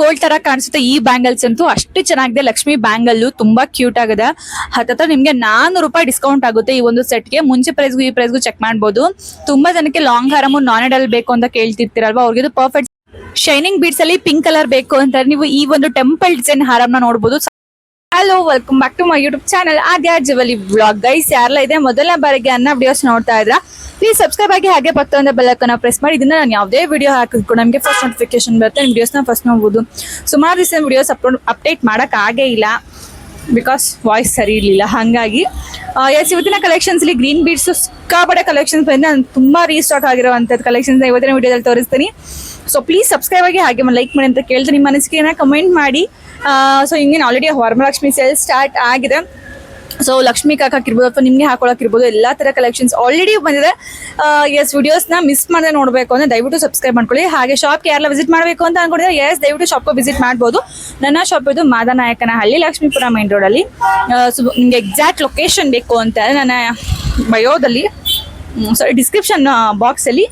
Gold ತರ ಕಾಣಿಸುತ್ತೆ ಈ ಬ್ಯಾಂಗಲ್ಸ್ ಅಂತೂ. ಅಷ್ಟು ಚೆನ್ನಾಗಿದೆ. ಲಕ್ಷ್ಮಿ ಬ್ಯಾಂಗಲ್ ತುಂಬಾ ಕ್ಯೂಟ್ ಆಗಿದೆ. ಹತ್ತತ್ರ ನಿಮ್ಗೆ ನಾನೂರು ರೂಪಾಯಿ ಡಿಸ್ಕೌಂಟ್ ಆಗುತ್ತೆ ಈ ಒಂದು ಸೆಟ್ಗೆ ಮುಂಚೆ ಪ್ರೈಸ್ಗೂ ಈ ಪ್ರೈಸ್ಗೂ ಚೆಕ್ ಮಾಡ್ಬೋದು. ತುಂಬಾ ಜನಕ್ಕೆ ಲಾಂಗ್ ಹಾರಮು ನಾನ್ ಎಡಲ್ ಬೇಕು ಅಂತ ಕೇಳ್ತಿರ್ತೀರಲ್ವಾ? ಅವ್ರಿಗೆ ಪರ್ಫೆಕ್ಟ್ ಶೈನಿಂಗ್ ಬೀಡ್ಸ್ ಅಲ್ಲಿ ಪಿಂಕ್ ಕಲರ್ ಬೇಕು ಅಂತಾರೆ ನೀವು ಈ ಒಂದು ಟೆಂಪಲ್ ಡಿಸೈನ್ ಹಾರಮ್ನ ನೋಡಬಹುದು hello welcome back to my YouTube channel Aadya Javali blog guys ಯಾರೆಲ್ಲ ಇದೆ ಮೊದಲನೇ ಬಾರಿಗೆ ಅನ್ನ ವಿಡಿಯೋಸ್ ನೋಡ್ತಾ ಇದ್ರ ಪ್ಲೀಸ್ ಸಬ್ಸ್ಕ್ರೈಬ್ ಆಗಿ ಹಾಗೆ ಪಕ್ಕದ ಬೆಲ್ಲಕ್ಕನ್ನ ಪ್ರೆಸ್ ಮಾಡಿ. ಇದನ್ನ ನಾನು ಯಾವುದೇ ವಿಡಿಯೋ ಹಾಕಿದ್ರು ನಮಗೆ ಫಸ್ಟ್ ನೋಟಿಫಿಕೇಶನ್ ಬರುತ್ತೆ. ವಿಡಿಯೋಸ್ನ ಫಸ್ಟ್ ನೋಡ್ಬೋದು. ಸುಮಾರು ದಿವಸ ವಿಡಿಯೋಸ್ ಅಪ್ಲೋಡ್ ಅಪ್ಡೇಟ್ ಮಾಡೋಕ್ಕಾಗೇ ಇಲ್ಲ. ಬಿಕಾಸ್ ವಾಯ್ಸ್ ಸರಿ ಇರಲಿಲ್ಲ ಹಾಗಾಗಿ ಎಸ್ ಇವತ್ತಿನ ಕಲೆಕ್ಷನ್ಸ್ ಅಲ್ಲಿ ಗ್ರೀನ್ ಬೀಡ್ಸು ಸಿಕ್ಕಾಪಟ್ಟೆ ಕಲೆಕ್ಷನ್ಸ್ ಬಂದರೆ ನಾನು ತುಂಬ ರೀಸ್ಟಾಕ್ ಆಗಿರುವಂಥದ್ದು ಕಲೆಕ್ಷನ್ಸ್ ಇವತ್ತಿನ ವಿಡಿಯೋದಲ್ಲಿ ತೋರಿಸ್ತೀನಿ. ಸೊ ಪ್ಲೀಸ್ ಸಬ್ಸ್ಕ್ರೈಬ್ ಆಗಿ ಹಾಗೆ ಲೈಕ್ ಮಾಡಿ ಅಂತ ಕೇಳ್ತೀನಿ. ನಿಮ್ಮ ಅನಿಸಿಕೆನ ಕಮೆಂಟ್ ಮಾಡಿ. ಸೊ ಹಿಂಗೇನು ಆಲ್ರೆಡಿ ವರಮಲಕ್ಷ್ಮಿ ಸೇಲ್ ಸ್ಟಾರ್ಟ್ ಆಗಿದೆ. ಸೊ ಲಕ್ಷ್ಮಿ ಕಾಕಾಕಿರ್ಬೋದು ಅಥವಾ ನಿಮ್ಗೆ ಹಾಕೊಳಕಿರ್ಬೋದು ಎಲ್ಲಾ ತರ ಕಲೆಕ್ಷನ್ಸ್ ಆಲ್ರೆಡಿ ಬಂದಿದೆ. ಎಸ್ ವಿಡಿಯೋಸ್ನ ಮಿಸ್ ಮಾಡದೆ ನೋಡಬೇಕು ಅಂದ್ರೆ ದಯವಿಟ್ಟು ಸಬ್ಸ್ಕ್ರೈಬ್ ಮಾಡ್ಕೊಳ್ಳಿ. ಹಾಗೆ ಶಾಪ್ಗೆ ಯಾರೆಲ್ಲ ವಿಸಿಟ್ ಮಾಡಬೇಕು ಅಂತ ಅನ್ಕೊಂಡಿದ್ರೆ ಎಸ್ ದಯವಿಟ್ಟು ಶಾಪ್ಗೆ ವಿಸಿಟ್ ಮಾಡ್ಬೋದು. ನನ್ನ ಶಾಪ್ ಇದು ಮಾದನಾಯಕನಹಳ್ಳಿ, ಲಕ್ಷ್ಮೀಪುರ ಮೈನ್ ರೋಡಲ್ಲಿ ಸೊ ನಿಮ್ಗೆ ಎಕ್ಸಾಕ್ಟ್ ಲೊಕೇಶನ್ ಬೇಕು ಅಂತ ನನ್ನ ಬಯೋದಲ್ಲಿ ಸಾರಿ ಡಿಸ್ಕ್ರಿಪ್ಷನ್ ಬಾಕ್ಸಲ್ಲಿ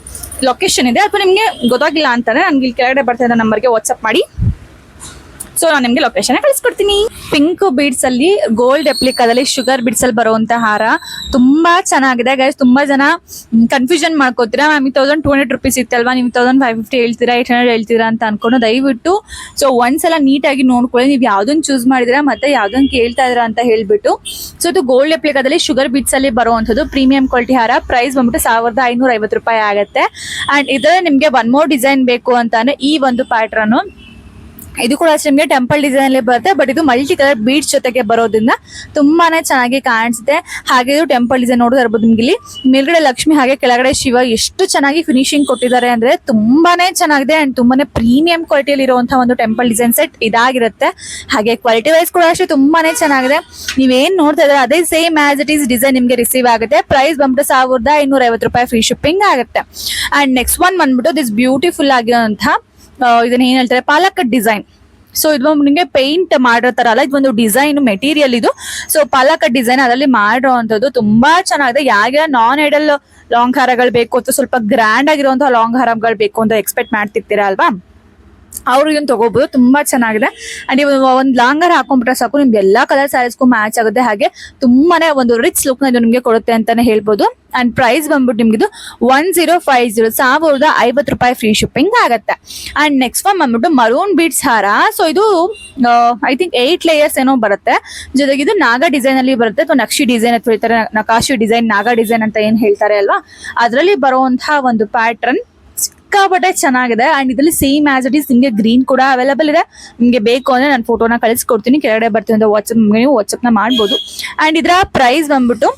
ಲೊಕೇಶನ್ ಇದೆ. ಅಥವಾ ನಿಮಗೆ ಗೊತ್ತಾಗಿಲ್ಲ ಅಂತಂದ್ರೆ ನನಗೆ ಇಲ್ಲಿ ಕೆಳಗಡೆ ಬರ್ತಾ ಇರೋ ನಂಬರ್ಗೆ ವಾಟ್ಸಪ್ ಮಾಡಿ. ಸೊ ನಾನು ನಿಮ್ಗೆ ಲೊಕೇಶನ್ ಕಳಿಸ್ಕೊಡ್ತೀನಿ. ಪಿಂಕ್ ಬೀಡ್ಸ್ ಅಲ್ಲಿ ಗೋಲ್ಡ್ ಎಪ್ಲಿಕಾದಲ್ಲಿ ಶುಗರ್ ಬೀಡ್ಸ್ ಅಲ್ಲಿ ಬರುವಂತ ಹಾರ ತುಂಬಾ ಚೆನ್ನಾಗಿದೆ. ಗೈಸ್ ತುಂಬಾ ಜನ confusion ಮಾಡ್ಕೋತೀರಾ? Ma'am thousand two hundred rupees ಇತ್ತಲ್ವಾ ನೀವು ತೌಸಂಡ್ ಫೈವ್ ಫಿಫ್ಟಿ ಹೇಳ್ತೀರಾ ಏಟ್ ಹಂಡ್ರೆಡ್ ಹೇಳ್ತೀರಾ ಅಂತ ಅನ್ಕೊಂಡು ದಯವಿಟ್ಟು ಸೊ ಒಂದ್ಸಲ ನೀಟಾಗಿ ನೋಡ್ಕೊಳ್ಳಿ. ನೀವು ಯಾವ್ದನ್ನ ಚೂಸ್ ಮಾಡಿದಿರಾ, ಮತ್ತೆ ಯಾವ್ದನ್ನ ಕೇಳ್ತಾ ಇದ್ರ ಅಂತ ಹೇಳ್ಬಿಟ್ಟು ಸೊ ಇದು ಗೋಲ್ಡ್ ಎಪ್ಲಿಕಾದಲ್ಲಿ ಶುಗರ್ ಬೀಡ್ಸ್ ಅಲ್ಲಿ ಬರುವಂತದ್ದು ಪ್ರೀಮಿಯಂ ಕ್ವಾಲಿಟಿ ಹಾರ. ಪ್ರೈಸ್ ಬಂದ್ಬಿಟ್ಟು ಸಾವಿರದ ಐನೂರ ಐವತ್ತು ರೂಪಾಯಿ ಆಗುತ್ತೆ. ಅಂಡ್ ಇದ್ರೆ ನಿಮ್ಗೆ ಒನ್ ಮೋರ್ ಡಿಸೈನ್ ಬೇಕು ಅಂತಾನೆ ಈ ಒಂದು ಪ್ಯಾಟ್ರನ್ ಇದು ಕೂಡ ಅಷ್ಟೇ ನಿಮಗೆ ಟೆಂಪಲ್ ಡಿಸೈನ್ ಅಲ್ಲಿ ಬರುತ್ತೆ ಬಟ್ ಇದು ಮಲ್ಟಿ ಕಲರ್ ಬೀಡ್ಸ್ ಜೊತೆಗೆ ಬರೋದ್ರಿಂದ ತುಂಬಾನೇ ಚೆನ್ನಾಗಿ ಕಾಣಿಸುತ್ತೆ. ಹಾಗೆ ಇದು ಟೆಂಪಲ್ ಡಿಸೈನ್ ನೋಡೋದು ಇರ್ಬೋದು ನಿಮ್ಗೆ ಇಲ್ಲಿ. ಮೇಲ್ಗಡೆ ಲಕ್ಷ್ಮಿ ಹಾಗೆ ಕೆಳಗಡೆ ಶಿವ ಎಷ್ಟು ಚೆನ್ನಾಗಿ ಫಿನಿಶಿಂಗ್ ಕೊಟ್ಟಿದ್ದಾರೆ ಅಂದ್ರೆ ತುಂಬಾನೇ ಚೆನ್ನಾಗಿದೆ ಅಂಡ್ ತುಂಬಾನೇ ಪ್ರೀಮಿಯಂ ಕ್ವಾಲಿಟಿಯಲ್ಲಿ ಇರುವಂತಹ ಒಂದು ಟೆಂಪಲ್ ಡಿಸೈನ್ ಸೆಟ್ ಇದಾಗಿರುತ್ತೆ. ಹಾಗೆ ಕ್ವಾಲಿಟಿ ವೈಸ್ ಕೂಡ ಅಷ್ಟೇ ತುಂಬಾನೇ ಚೆನ್ನಾಗಿದೆ. ನೀವೇನ್ ನೋಡ್ತಾ ಇದ್ರೆ ಅದೇ same as it is design ನಿಮ್ಗೆ ರಿಸೀವ್ ಆಗುತ್ತೆ. ಪ್ರೈಸ್ ಬಂದ್ಬಿಟ್ಟು ಸಾವಿರದ ಐನೂರ ಐವತ್ತು ರೂಪಾಯಿ ಫ್ರೀ ಶಿಪ್ಪಿಂಗ್ ಆಗುತ್ತೆ. ಅಂಡ್ ನೆಕ್ಸ್ಟ್ ಒನ್ ಬಂದ್ಬಿಟ್ಟು ದಿಸ್ ಬ್ಯೂಟಿಫುಲ್ ಆಗಿರುವಂತಹ ಇದನ್ನ ಏನ್ ಹೇಳ್ತಾರೆ? ಪಾಲಕ್ ಡಿಸೈನ್ ಸೊ ಇದು ನಿಮಗೆ ಪೇಂಟ್ ಮಾಡಿರೋ ತರ ಅಲ್ಲ, ಇದು ಒಂದು ಡಿಸೈನ್ ಮೆಟೀರಿಯಲ್ ಇದು. ಸೊ ಪಾಲಕ ಡಿಸೈನ್ ಅದರಲ್ಲಿ ಮಾಡಿರೋವಂಥದ್ದು ತುಂಬಾ ಚೆನ್ನಾಗಿದೆ. ಯಾವ್ಯಾವ ನಾನ್ ಐಡಲ್ ಲಾಂಗ್ ಹಾರಗಳು ಬೇಕು, ಅಥವಾ ಸ್ವಲ್ಪ ಗ್ರ್ಯಾಂಡ್ ಆಗಿರುವಂತಹ ಲಾಂಗ್ ಹಾರಗಳು ಬೇಕು ಅಂತ ಎಕ್ಸ್ಪೆಕ್ಟ್ ಮಾಡ್ತಿರ್ತೀರಾ ಅಲ್ವಾ? ಅವ್ರು ತಗೋಬಹುದು ತುಂಬಾ ಚೆನ್ನಾಗಿದೆ. ಅಂಡ್ ಇವ್ ಒಂದ್ ಲಾಂಗರ್ ಹಾಕೊಂಡ್ಬಿಟ್ರೆ ಸಾಕು, ನಿಮ್ಗೆ ಎಲ್ಲಾ ಕಲರ್ ಸ್ಯಾರೀಸ್ಗೂ ಮ್ಯಾಚ್ ಆಗುತ್ತೆ. ಹಾಗೆ ತುಂಬಾನೇ ಒಂದು ರಿಚ್ ಲುಕ್ ಇದು ನಿಮ್ಗೆ ಕೊಡುತ್ತೆ ಅಂತಾನೆ ಹೇಳ್ಬೋದು. ಅಂಡ್ ಪ್ರೈಸ್ ಬಂದ್ಬಿಟ್ಟು ನಿಮ್ಗೆ ಒನ್ ಜೀರೋ ಫೈವ್ ಜೀರೋ ಸಾವಿರದ ಐವತ್ತು ರೂಪಾಯಿ ಫ್ರೀ ಶಿಪ್ಪಿಂಗ್ ಆಗುತ್ತೆ. ಅಂಡ್ ನೆಕ್ಸ್ಟ್ ಒನ್ ಬಂದ್ಬಿಟ್ಟು ಮರೂನ್ ಬೀಟ್ಸ್ ಹಾರ. ಸೊ ಇದು ಐ ಥಿಂಕ್ ಏಟ್ ಲೇಯರ್ಸ್ ಏನೋ ಬರುತ್ತೆ. ಜೊತೆಗೆ ಇದು ನಾಗಾ ಡಿಸೈನ್ ಅಲ್ಲಿ ಬರುತ್ತೆ. ಅಥವಾ ನಕ್ಷಿ ಡಿಸೈನ್ ಅಥವಾ ಈ ತರ ನಕಾಶಿ ಡಿಸೈನ್ ನಾಗ ಡಿಸೈನ್ ಅಂತ ಏನ್ ಹೇಳ್ತಾರೆ ಅಲ್ವಾ? ಅದರಲ್ಲಿ ಬರುವಂತಹ ಒಂದು ಪ್ಯಾಟ್ರನ್ ಸಿಕ್ಕಾಪಟ್ಟೆ ಚೆನ್ನಾಗಿದೆ. ಅಂಡ್ ಇದರಲ್ಲಿ ಸೇಮ್ ಆಸ್ ಇಟ್ ಈಸ್ ನಿಮಗೆ ಗ್ರೀನ್ ಕೂಡ ಅವೈಲೇಬಲ್ ಇದೆ. ನಿಮಗೆ ಬೇಕು ಅಂದ್ರೆ ನಾನು ಫೋಟೋನ ಕಳಿಸ್ಕೊಡ್ತೀನಿ ಕೆಳಗಡೆ ಬರ್ತೀನಿ ಅಂತ ವಾಟ್ಸಪ್ ನೀವು ವಾಟ್ಸಪ್ನ ಮಾಡ್ಬೋದು. ಅಂಡ್ ಇದರ ಪ್ರೈಸ್ ಬಂದ್ಬಿಟ್ಟು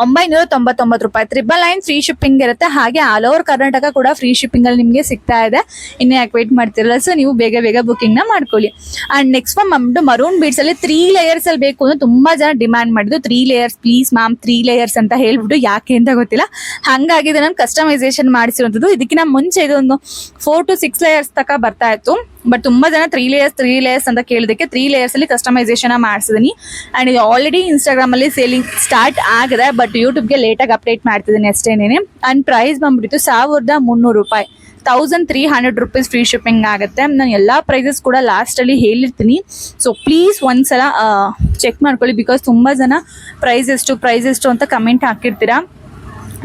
ಒಂಬೈನೂರ ತೊಂಬತ್ತೊಂಬತ್ತು ರೂಪಾಯಿ. ತ್ರಿಬಲ್ ನೈನ್ ಫ್ರೀ ಶಿಪ್ಪಿಂಗ್ ಇರುತ್ತೆ. ಹಾಗೆ ಆಲ್ ಓವರ್ ಕರ್ನಾಟಕ ಕೂಡ ಫ್ರೀ ಶಿಪ್ಪಿಂಗ್ ಅಲ್ಲಿ ನಿಮಗೆ ಸಿಗ್ತಾ ಇದೆ. ಇನ್ನೇ ಯಾಕೆ ವೇಟ್ ಮಾಡ್ತಿರಲ್ಲ? ಸೊ ನೀವು ಬೇಗ ಬೇಗ ಬುಕಿಂಗ್ನ ಮಾಡ್ಕೊಳ್ಳಿ. ಅಂಡ್ ನೆಕ್ಸ್ಟ್ ಒನ್ ಬಂದ್ಬಿಟ್ಟು ಮರೂನ್ ಬೀಡ್ಸ್ ಅಲ್ಲಿ ತ್ರೀ ಲೇಯರ್ಸ್ ಅಲ್ಲಿ ಬೇಕು ಅಂತ ತುಂಬಾ ಜನ ಡಿಮ್ಯಾಂಡ್ ಮಾಡಿದ್ರು. Three layers please ma'am three layers ಅಂತ ಹೇಳ್ಬಿಟ್ಟು ಯಾಕೆ ಅಂತ ಗೊತ್ತಿಲ್ಲ. ಹಂಗಾಗಿ ನಾನು ಕಸ್ಟಮೈಸೇಷನ್ ಮಾಡಿಸಿರುವಂಥದ್ದು. ಇದಕ್ಕಿಂತ ಮುಂಚೆ ಇದೊಂದು ಫೋರ್ ಟು ಸಿಕ್ಸ್ ಲೇಯರ್ಸ್ ತನಕ ಬರ್ತಾ ಇತ್ತು. ಬಟ್ ತುಂಬಾ ಜನ ತ್ರೀ ಲೇಯರ್ಸ್ ತ್ರೀ ಲೇಯರ್ಸ್ ಅಂತ ಕೇಳಿದಕ್ಕೆ ತ್ರೀ ಲೇಯರ್ಸ್ ಅಲ್ಲಿ ಕಸ್ಟಮೈಸೇಷನ್ ಮಾಡಿಸಿದೀನಿ. ಅಂಡ್ ಇದು ಆಲ್ರೆಡಿ ಇನ್ಸ್ಟಾಗ್ರಾಮ್ ಅಲ್ಲಿ ಸೇಲಿಂಗ್ ಸ್ಟಾರ್ಟ್ ಆಗಿದೆ ಬಟ್ ಯೂಟ್ಯೂಬ್ಗೆ ಲೇಟಾಗಿ ಅಪ್ಡೇಟ್ ಮಾಡ್ತಿದ್ದೀನಿ ಅಷ್ಟೇನೇನೆ. ಅಂಡ್ ಪ್ರೈಸ್ ಬಂದ್ಬಿಟ್ಟು ಸಾವಿರದ ಮುನ್ನೂರು ರೂಪಾಯಿ. Thousand three hundred rupees free shipping ಆಗುತ್ತೆ. ನಾನು ಎಲ್ಲ ಪ್ರೈಸಸ್ ಕೂಡ ಲಾಸ್ಟಲ್ಲಿ ಹೇಳಿರ್ತೀನಿ. ಸೊ ಪ್ಲೀಸ್ ಒಂದ್ಸಲ ಚೆಕ್ ಮಾಡ್ಕೊಳ್ಳಿ ಬಿಕಾಸ್ ತುಂಬ ಜನ ಪ್ರೈಸ್ ಎಷ್ಟು ಪ್ರೈಸ್ ಎಷ್ಟು ಅಂತ ಕಮೆಂಟ್ ಹಾಕಿರ್ತೀರಾ.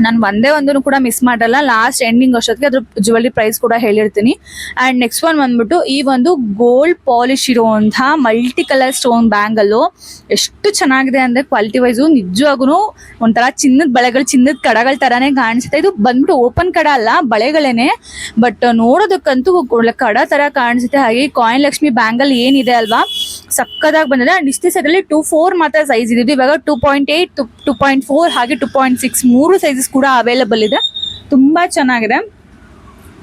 ನಾನು ಒಂದೇ ಒಂದನ್ನು ಕೂಡ ಮಿಸ್ ಮಾಡಲ್ಲ. ಲಾಸ್ಟ್ ಎಂಡಿಂಗ್ ಅಷ್ಟೊತ್ತಿಗೆ ಅದ್ರ ಜುವೆಲ್ರಿ ಪ್ರೈಸ್ ಕೂಡ ಹೇಳಿರ್ತೀನಿ. ಆ್ಯಂಡ್ ನೆಕ್ಸ್ಟ್ ಒನ್ ಬಂದ್ಬಿಟ್ಟು ಈ ಒಂದು ಗೋಲ್ಡ್ ಪಾಲಿಶ್ ಇರುವಂತಹ ಮಲ್ಟಿ ಕಲರ್ ಸ್ಟೋನ್ ಬ್ಯಾಂಗಲ್ಲು ಎಷ್ಟು ಚೆನ್ನಾಗಿದೆ ಅಂದರೆ ಕ್ವಾಲಿಟಿ ವೈಸು ನಿಜವಾಗೂ ಒಂಥರ ಚಿನ್ನದ ಬಳೆಗಳು, ಚಿನ್ನದ ಕಡಗಳ ಥರನೇ ಕಾಣಿಸುತ್ತೆ. ಇದು ಬಂದ್ಬಿಟ್ಟು ಓಪನ್ ಕಡ ಅಲ್ಲ, ಬಳೆಗಳೇನೆ. ಬಟ್ ನೋಡೋದಕ್ಕಂತೂ ಕಡ ಥರ ಕಾಣಿಸುತ್ತೆ. ಹಾಗೆ ಕಾಯಿನ್ ಲಕ್ಷ್ಮಿ ಬ್ಯಾಂಗಲ್ ಏನಿದೆ ಅಲ್ವಾ? ಸಕ್ಕದಾಗಿ ಬಂದಿದೆ. ಅಂಡ್ ಇಷ್ಟೇ ಸೈಡಲ್ಲಿ ಟೂ ಫೋರ್ ಮಾತ್ರ ಸೈಜ್ ಇದೆ ಇವಾಗ two point eight to two point four ಹಾಗೆ ಟೂ ಪಾಯಿಂಟ್ ಸಿಕ್ಸ್ ಮೂರು ಸೈಜಸ್ ಕೂಡ ಅವೈಲಬಲ್ ಇದೆ. ತುಂಬಾ ಚೆನ್ನಾಗಿದೆ.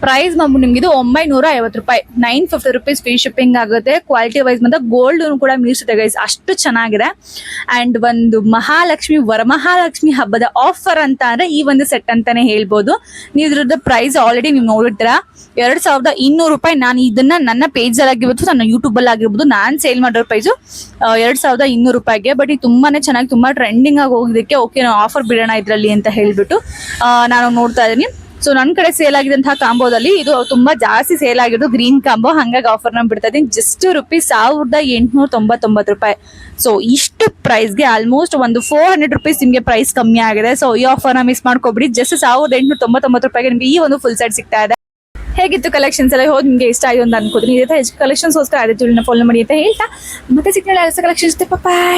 ಪ್ರೈಸ್ ಬಂದ್ಬಿಟ್ಟು ನಿಮ್ಗೆ ಇದು ಒಂಬೈನೂರ ಐವತ್ತು ರೂಪಾಯಿ. Nine fifty rupees free shipping ಆಗುತ್ತೆ. ಕ್ವಾಲಿಟಿ ವೈಸ್ ಮತ್ತೆ ಗೋಲ್ಡ್ ಕೂಡ ಮೀರಿಸುತ್ತೆ ಗೈಸ್ ಅಷ್ಟು ಚೆನ್ನಾಗಿದೆ. ಅಂಡ್ ಒಂದು ಮಹಾಲಕ್ಷ್ಮಿ, ವರಮಹಾಲಕ್ಷ್ಮಿ ಹಬ್ಬದ ಆಫರ್ ಅಂತ ಅಂದ್ರೆ ಈ ಒಂದು ಸೆಟ್ ಅಂತಾನೆ ಹೇಳ್ಬೋದು. ನೀವು ಇದ್ರದ್ದು ಪ್ರೈಸ್ ಆಲ್ರೆಡಿ ನೀವು ನೋಡಿದ್ರ ಎರಡ್ ಸಾವಿರದ ಇನ್ನೂರು ರೂಪಾಯಿ ನಾನು ಇದನ್ನ ನನ್ನ ಪೇಜ್ ಅಲ್ಲಿ ಆಗಿರ್ಬೋದು, ನನ್ನ ಯೂಟ್ಯೂಬ್ ಅಲ್ಲಿ ಆಗಿರ್ಬೋದು, ನಾನು ಸೇಲ್ ಮಾಡಿರೋ ಪ್ರೈಸು ಎರಡ್ ಸಾವಿರದ ಇನ್ನೂರು ರೂಪಾಯಿಗೆ. ಬಟ್ ಇದು ತುಂಬಾನೇ ಚೆನ್ನಾಗಿ ತುಂಬಾ ಟ್ರೆಂಡಿಂಗ್ ಆಗಿ ಹೋಗಿದ್ದಕ್ಕೆ ಓಕೆ ನಾವು ಆಫರ್ ಬಿಡೋಣ ಇದರಲ್ಲಿ ಅಂತ ಹೇಳ್ಬಿಟ್ಟು ನಾನು ನೋಡ್ತಾ ಇದ್ದೀನಿ. ಸೊ ನನ್ನ ಕಡೆ ಸೇಲ್ ಆಗಿದಂತಹ ಕಾಂಬೋದಲ್ಲಿ ಇದು ತುಂಬಾ ಜಾಸ್ತಿ ಸೇಲ್ ಆಗಿರೋದು ಗ್ರೀನ್ ಕಾಂಬೋ ಹಂಗಾಗಿ ಆಫರ್ನ ಬಿಡ್ತಾ ಇದೀನಿ ಜಸ್ಟ್ ರುಪೀಸ್ ಸಾವಿರದ ಎಂಟುನೂರ ತೊಂಬತ್ತೊಂಬತ್ತು ರೂಪಾಯಿ. ಸೊ ಇಷ್ಟು ಪ್ರೈಸ್ಗೆ ಆಲ್ಮೋಸ್ಟ್ ಒಂದು ಫೋರ್ ಹಂಡ್ರೆಡ್ ರುಪೀಸ್ ನಿಮಗೆ ಪ್ರೈಸ್ ಕಮ್ಮಿ ಆಗಿದೆ. ಸೊ ಈ ಆಫರ್ನ ಮಿಸ್ ಮಾಡ್ಕೊಬಿಡಿ. ಜಸ್ಟ್ ಸಾವಿರದ ಎಂಟುನೂರ ತೊಂಬತ್ತೊಂಬತ್ತು ರೂಪಾಯಿಗೆ ನಿಮಗೆ ಈ ಒಂದು ಫುಲ್ ಸೆಟ್ ಸಿಗ್ತಾ ಇದೆ. ಹೇಗಿತ್ತು ಕಲೆಕ್ಷನ್ಸ್ ಎಲ್ಲ? ಹೋದ್ ನಿಮಗೆ ಇಷ್ಟ ಆಯ್ತು ಅಂತ ಅನ್ಕೋತೀನಿ. ಇದೇ ಹೆಚ್ಚು ಕಲೆಕ್ಷನ್ಸ್ ಗೋಸ್ಕರ ಅದೇ ಫಾಲೋ ಮಾಡಿ ಅಂತ ಹೇಳ್ತಾ. ಮತ್ತೆ ಸಿಗ್ನಲ್ ಕಲೆಕ್ಷನ್ಸ್ ಬಾಯ್